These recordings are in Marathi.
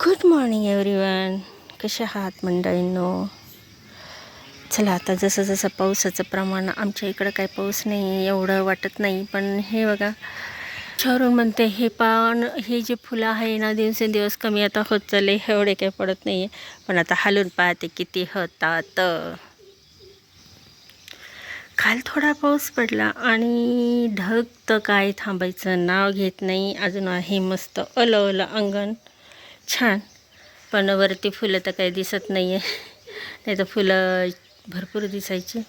गुड मॉर्निंग एव्हरीवन कसे आहात मंडळींनो? चला आता जसं जसं पावसाचं प्रमाण आमच्या इकडं काही पाऊस नाही एवढं वाटत नाही. पण हे बघा शहरून म्हणते हे पान हे जे फुलं आहे ना दिवसेंदिवस कमी आता होत चालले एवढे काही पडत नाही आहे पण आता हालून पाहते किती होतात. काल थोडा पाऊस पडला आणि ढग तर काय थांबायचं नाव घेत नाही. अजून आहे मस्त अलं अलं अंगण. छान. पण वरती फुलं तर काही दिसत नाही आहे नाही तर फुलं भरपूर दिसायची.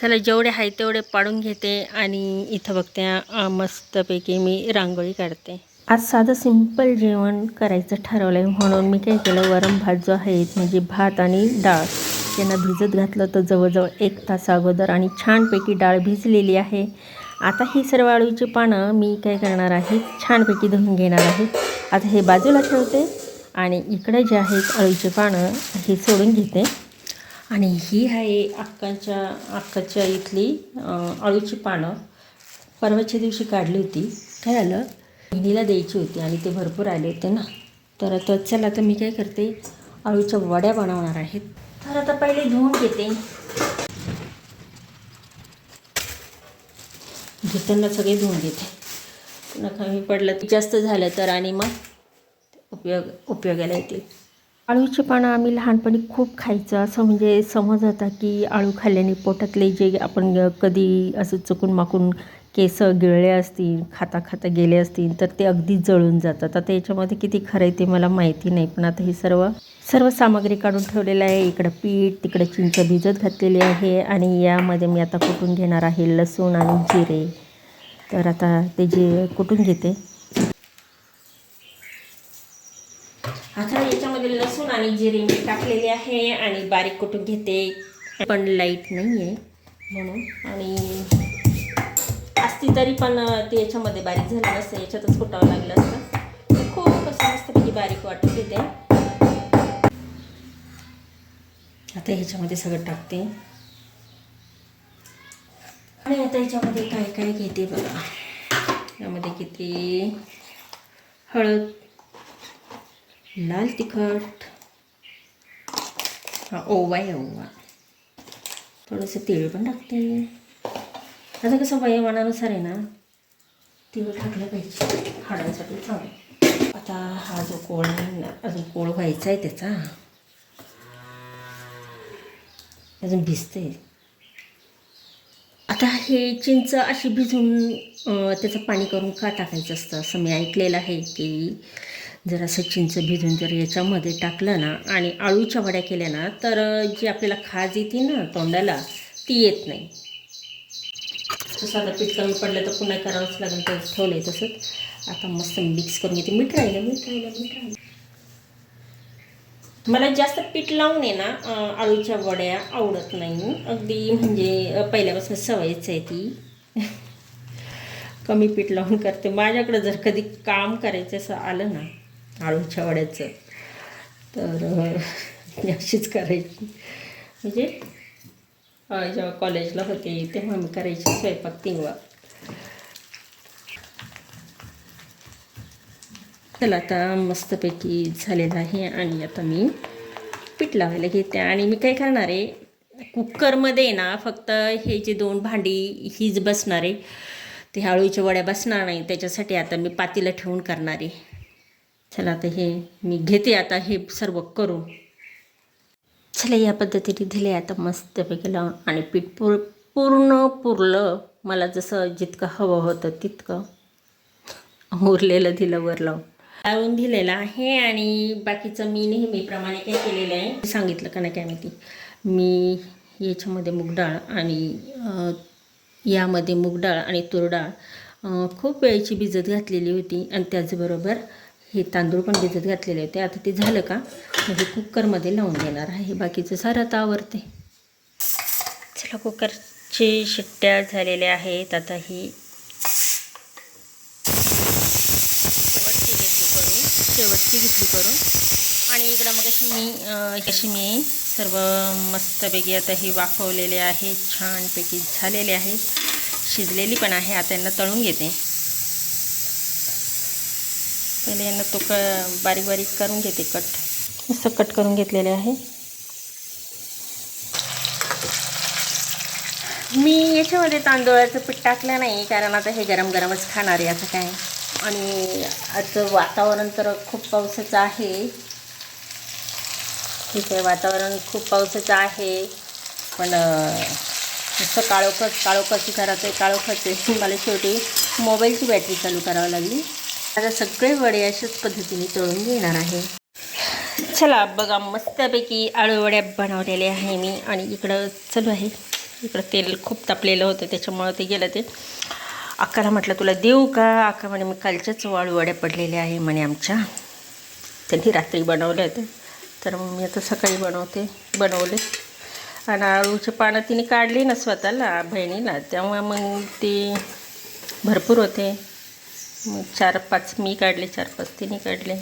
चला जेवढे आहे तेवढे पाडून घेते आणि इथं बघते मस्तपैकी मी रांगोळी काढते. आज साधं सिंपल जेवण करायचं ठरवलं आहे म्हणून मी काय केलं वरम भात जो आहे म्हणजे भात आणि डाळ यांना भिजत घातलं तर जवळजवळ एक तास अगोदर आणि छानपैकी डाळ भिजलेली आहे. आता ही सर्व आळूची पानं मी काय करणार आहे छानपैकी धुवून घेणार आहे. आता हे बाजूला ठेवते. आणि इकडे जे आहेत अळूचे पानं हे सोडून घेते. आणि ही आहे अक्काच्या अक्काच्या इथली अळूची पानं. परवाच्या दिवशी काढली होती. काय आलं बहिणीला द्यायची होती आणि ते भरपूर आले होते ना. तर आता चला आता मी काय करते? अळूच्या वड्या बनवणार आहेत तर आता पहिले धुवून घेते. घेताना सगळे धुवून घेते. पुन्हा कमी पडलं जास्त झालं तर आणि मग उपयोग उपयोगाला येतील आळूची पानं आम्ही लहानपणी खूप खायचं. असं म्हणजे समज होता की आळू खाल्ल्याने पोटातले जे आपण कधी असं चुकून माकून केस गिळले असतील खाता खाता गेले असतील तर ते अगदी जळून जातात. आता याच्यामध्ये किती खरं आहे ते मला माहिती नाही पण आता ही सर्व सर्व सामग्री काढून ठेवलेलं आहे. इकडं पीठ तिकडं चिंच भिजत घातलेली आहे आणि यामध्ये मी आता कुटून घेणार आहे लसूण आणि जिरे. तर आता ते जे कुटून घेते आता याच्यामध्ये लसूण आणि जिरे मी टाकलेले आहे आणि बारीक कुटून घेते. पण लाइट नाही आहे म्हणून. आणि असती तरी पण ते याच्यामध्ये बारीक झालं नसतं याच्यातच फुटावं लागलं असतं. ते खूप कसं मस्तपैकी बारीक वाटत येते आता ह्याच्यामध्ये सगळं टाकते. आणि आता ह्याच्यामध्ये काय काय घेते बघा. यामध्ये किती हळद लाल तिखट हा ओवा आहे ओवा थोडंसं तीळ पण टाकते. आता कसं वयोमानानुसार आहे ना तीळ टाकलं पाहिजे. हाडांसाठी चांगलं. आता हा जो कोळ आहे ना अजून कोळ व्हायचा आहे त्याचा. अजून भिजते आता हे चिंच अशी भिजून त्याचं पाणी करून का टाकायचं असतं? असं मी ऐकलेलं आहे की जर असं चिंच भिजून जर याच्यामध्ये टाकलं ना आणि आळूच्या वड्या केल्या ना तर जी आपल्याला खाज येते ना तोंडाला ती येत नाही. तसं आता पीठ कमी पडलं तर पुन्हा करावंच लागेल तर ठेवलं आहे तसंच. आता मस्त मिक्स करून घेते. मीठ राहिलं मीठ राहिलं मीठ राहिलं. मला जास्त पीठ लावून आहे ना आळूच्या वड्या आवडत नाही. अगदी म्हणजे पहिल्यापासून सवयच आहे ती. कमी पीठ लावून करते. माझ्याकडं जर कधी काम करायचं असं आलं ना आळूच्या वड्याचं. तर अशीच करायची. म्हणजे जेव्हा कॉलेजला होते तेव्हा मी करायची स्वयंपाक तेव्हा चला आता मस्तपैकी झालेलं आहे आणि आता मी पीठ लावायला घेते. आणि मी काय करणार आहे कुकरमध्ये ना फक्त हे जे दोन भांडी हीच बसणार आहे. ते हळूच्या वड्या बसणार नाही त्याच्यासाठी आता मी पातीला ठेवून करणार आहे. चला आता हे मी घेते आता हे सर्व करून. चला या पद्धतीने दिले आता मस्तपैकी लावून. आणि पीठ पूर पूर्ण पुरलं. मला जसं जितकं हवं होतं तितकं. उरलेलं दिलं वर लावून. लावून दिलेलं आहे आणि बाकीचं मी नेहमीप्रमाणे काय केलेलं आहे सांगितलं का नाही काय माहिती. मी याच्यामध्ये मूगडाळ आणि यामध्ये मूगडाळ आणि तुरडाळ खूप वेळची भिजत घातलेली होती आणि त्याचबरोबर हे तांदूळ पण भिजत घातलेले होते. आता ते झालं का? म्हणजे कुकरमध्ये लावून देणार आहे. बाकीचं सारं आता आवरते. चला कुकरचे शिट्ट्या झालेल्या आहेत. आता ही शेवटची घेतली करून शेवटची घेतली करून. आणि इकडं मग अशी मी अशी मी सर्व मस्तपैकी आता ही वाफवलेले आहेत छानपैकी झालेले आहेत शिजलेली पण आहे. आता यांना तळून घेते. पहिले यांना तो क बारीक बारीक करून घेते कट. मस्त कट करून घेतलेले आहे. मी याच्यामध्ये तांदूळाचं पीठ टाकलं नाही कारण आता हे गरम गरमच खाणार आहे आता काय. आणि आजचं वातावरण तर खूप पावसाचं आहे. ठीक आहे वातावरण खूप पावसाचं आहे. पण अं, नुसतं काळोखच काळोखाची करायचं आहे काळोखाच आहे. मला शेवटी मोबाईलची बॅटरी चालू करावी लागली. आता सगळे वडे अशाच पद्धतीने तळून घेणार आहे. चला बघा मस्तपैकी आळूवड्या बनवलेले बनवलेल्या आहे मी. आणि इकडं चालू आहे. इकडं तेल खूप तापलेलं होतं त्याच्यामुळं ते गेलं ते. अक्काला म्हटलं तुला देऊ का? अक्का म्हणे मी कालच्याच आळूवड्या पडलेल्या आहे म्हणे आमच्या. त्यांनी रात्री बनवल्या होत्या तर मग मी आता सकाळी बनवते बनवले. आणि आळूचे पानं तिने काढली ना स्वतःला बहिणीला. त्यामुळे मग ती भरपूर होते. मग चार पाच मी काढले चार पाच तिने काढले.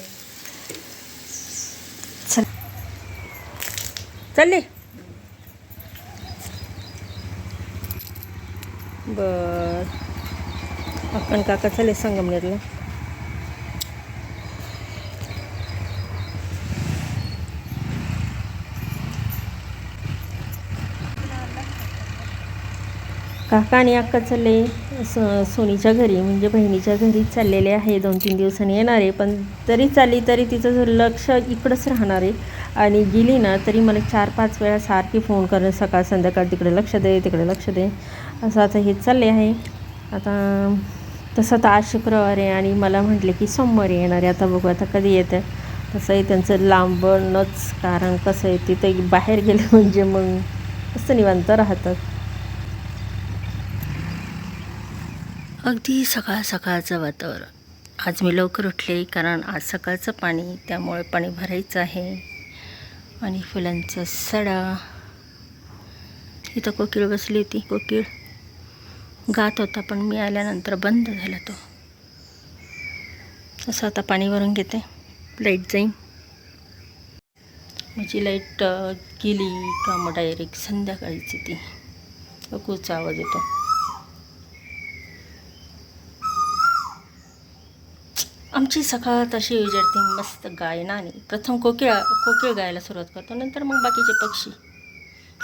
चल. चालले. बर. आपण काका चालले संगमनेरला. काका आणि अक्का चालले स सोनीच्या घरी म्हणजे बहिणीच्या घरी चाललेले आहे. दोन तीन दिवसांनी येणार आहे पण तरी चालली तरी तिचं जर लक्ष इकडंच राहणार आहे. आणि गेली ना तरी मला चार पाच वेळा सारखी फोन करणं सकाळ संध्याकाळ तिकडे लक्ष दे तिकडे लक्ष दे. असं आता हे चालले आहे. आता तसं तर आज शुक्रवार आहे आणि मला म्हटले की सोमवारी येणार आहे. आता बघू आता कधी येतं तसंही त्यांचं लांबणच कारण कसं आहे तिथे बाहेर गेलं म्हणजे मग असं निवांत राहतात. अगदी सकाळ सकाळचं वातावरण. आज मी लवकर उठले कारण आज सकाळचं पाणी त्यामुळे पाणी भरायचं आहे. आणि फुलांचा सडा. इथं कोकिळ बसली होती. कोकिळ गात होता पण मी आल्यानंतर बंद झाला तो. असं आता पाणी भरून घेते. लाइट जाईन. माझी लाइट गेली. का मग डायरेक्ट संध्याकाळीची ती कुचा आवाज येतो. आमची सकाळ तशी उजळते मस्त गायनाने प्रथम कोकिळ कोकिळ गायला सुरुवात करतो नंतर मग बाकीचे पक्षी.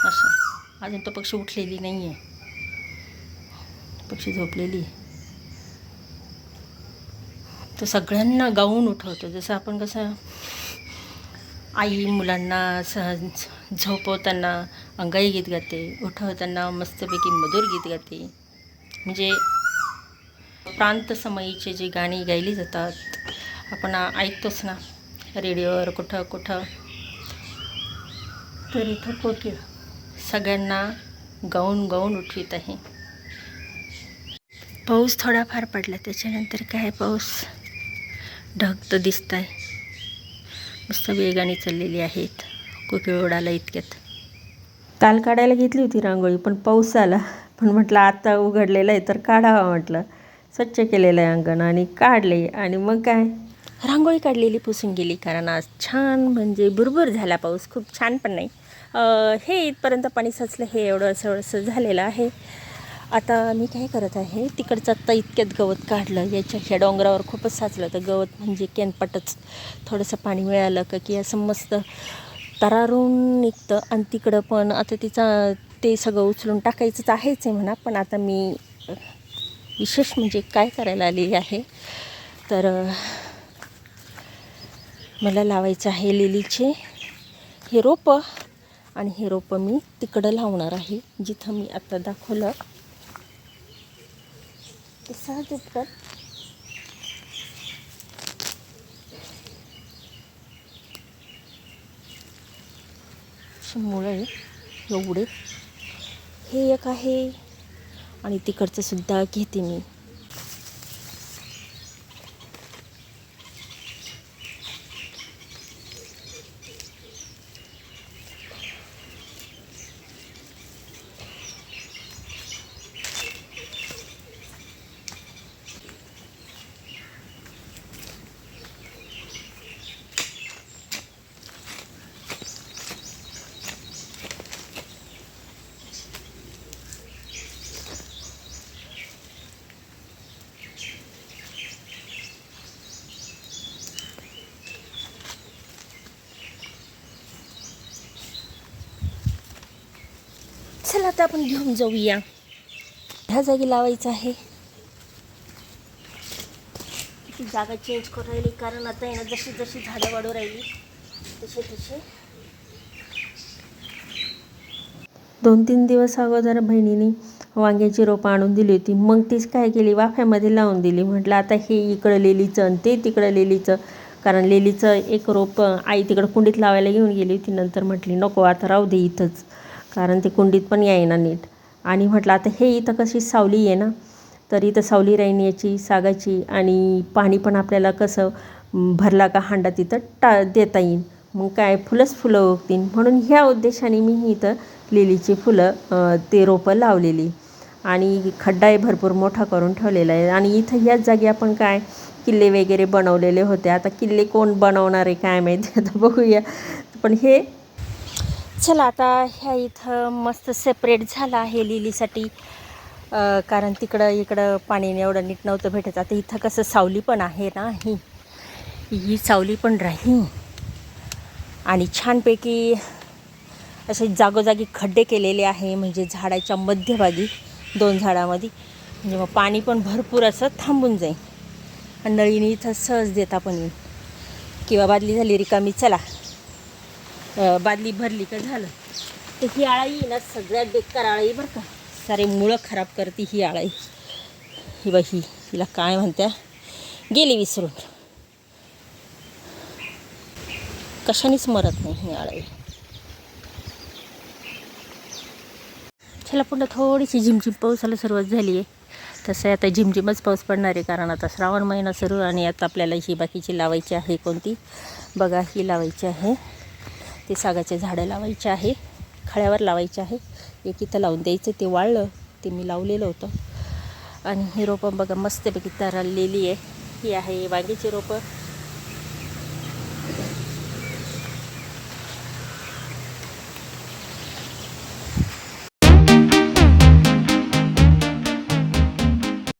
असं. अजून तो पक्षी उठलेली नाही आहे पक्षी झोपलेली आहे. तो सगळ्यांना गाऊन उठवतो. जसं आपण कसं आई मुलांना असं झोपवताना अंगाई गीत गाते उठवताना मस्तपैकी मधुर गीत गाते. म्हणजे प्रांत समयीचे जे गाणी गायली जातात आपण ऐकतोच ना रेडिओवर कुठं कुठं. तर इथं कोकिळ सगळ्यांना गाऊन गाऊन उठवीत आहे. पाऊस थोडाफार पडला त्याच्यानंतर काय पाऊस? ढग तर दिसत आहे मस्त वेगाने चाललेली आहेत कोकिळ उडाला इतक्यात. काल काढायला घेतली होती रांगोळी पण पाऊस आला. पण म्हटलं आता उघडलेलं आहे तर काढावा म्हटलं. स्वच्छ केलेलं आहे अंगण आणि काढले. आणि मग काय? रांगोळी काढलेली पुसून गेली कारण आज छान म्हणजे भुरभुर झाला पाऊस. खूप छान पण नाही. हे इथपर्यंत पाणी साचलं हे एवढं असं एवढंसं झालेलं आहे. आता मी काय करत आहे तिकडचं आत्ता इतक्यात गवत काढलं. याच्या ह्या डोंगरावर खूपच साचलं तर गवत म्हणजे केनपटच. थोडंसं पाणी मिळालं का की असं मस्त तरारून निघतं. आणि तिकडं पण आता तिचा ते सगळं उचलून टाकायचंच आहेच आहे म्हणा. पण आता मी विशेष म्हणजे काय करायला आलेली आहे? तर मला लावायचं आहे लिलीचे. हे रोपं आणि हे रोपं मी तिकडं लावणार आहे जिथं मी आता दाखवलं. सहज उपकर मुळे एवढे. हे एक आहे. आणि तिकडचंसुद्धा घेते मी. आता आपण घेऊन जाऊया. ह्या जागी लावायचं आहे. ती जागा चेंज करून राहिली कारण आता आहे ना जशी जशी झाडं वाढू राहिली तसे तसे. दोन तीन दिवस अगोदर बहिणीने वांग्याची रोपं आणून दिली होती. मग तीच काय केली? वाफ्यामध्ये लावून दिली. म्हटलं आता हे इकडं लेलीचं आणि ते तिकडं लेलीचं. कारण लेलीचं एक रोप आई तिकडं कुंडीत लावायला घेऊन गेली होती. नंतर म्हटली नको आता राहू दे इथंच. कारण ते कुंडीत पण यायना नीट. आणि म्हटलं आता हे इथं कशी सावली आहे ना? तर इथं सावली राहीन याची सागाची आणि पाणी पण आपल्याला कसं भरला का हांडा तिथं टा देता येईल मग काय फुलंच फुलं उगतील. म्हणून ह्या उद्देशाने मी इथं लिलीची फुलं ते रोपं लावलेली. आणि खड्डाही भरपूर मोठा करून ठेवलेला आहे. आणि इथं ह्याच जागी आपण काय किल्ले वगैरे बनवलेले होते. आता किल्ले कोण बनवणार आहे काय माहिती? आता बघूया. पण हे चला आता ह्या इथं मस्त सेपरेट झालं आहे लिलीसाठी. कारण तिकडं इकडं पाणी एवढं नीट नव्हतं भेटत. आता इथं कसं सावली पण आहे ना ही. ही सावली पण राही आणि छानपैकी असे जागोजागी खड्डे केलेले आहे म्हणजे झाडाच्या मध्यभागी दोन झाडामध्ये. म्हणजे मग पाणी पण भरपूर असं थांबून जाईल. आणि नळीने इथं सहज देता पण येईल. किंवा बादली झाली रिकामी चला. बादली भरली का झालं? तर ही आळाई ना सगळ्यात बेकार आळाई बरं का. सारे मुळं खराब करते ही आळाई. ही बा ही हिला काय म्हणत्या? गेली विसरून. कशानेच मरत नाही ही आळाई. चला पुन्हा थोडीशी झिमझिम पावसाला सुरुवात झाली आहे. तसं आता झिमझिमच पाऊस पडणार आहे कारण आता श्रावण महिना सुरू आणि आता आपल्याला ही बाकीची लावायची आहे कोणती? बघा ही लावायची आहे. ते सागाचे झाडं लावायचे आहे खळ्यावर लावायचे आहे. एक इथं लावून द्यायचं ते वाळलं ते मी लावलेलं होतं. आणि ही रोपं बघा मस्तपैकी तरललेली आहे. ही आहे वांग्याची रोपं.